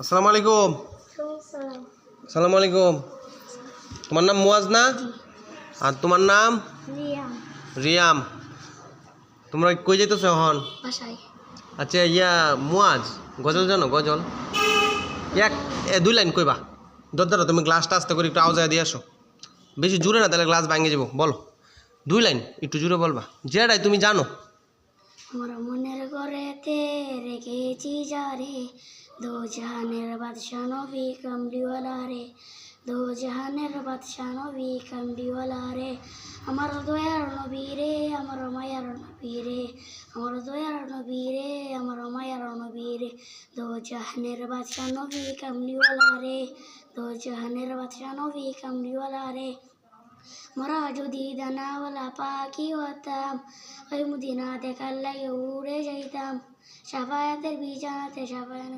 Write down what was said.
আসসালামু আলাইকুম। আসসালামু আলাইকুম। তোমার নাম মুয়াজ না? আর তোমার নাম? রিয়াম। তোমরা কই যাইতেছো এখন? আচ্ছা ইয়া মুয়াজ গজল জানো গজল? এক এ দুই লাইন কইবা। দরদারা তুমি গ্লাসটা আস্তে করে একটু আওয়াজ দিয়ে আসো। বেশি জুড়ে না তাহলে গ্লাস ভাঙে যাব। বলো। দুই লাইন একটু জুড়ে বলবা। যেটাই তুমি জানো। মনের ঘরেতে রেখেছি যারে দো জাহানের বাদশা নবী কামলিওয়ালা রে দো জাহানের বাদশা নবী কামলিওয়ালা রে আমার দয়ার নবী রে আমার মায়ার নবী রে আমার দয়ার নবী রে আমার মায়ার নবী রে দো জাহানের বাদশা নবী কামলিওয়ালা রে দো জাহানের বাদশা নবী কামলিওয়ালা রে মরা যদি দানাওয়ালা পাখি হতাম ওই মুদিনা দেখার লাগে উড়ে যাইতাম সাফায়াতের বিছানাতে সাফায়ান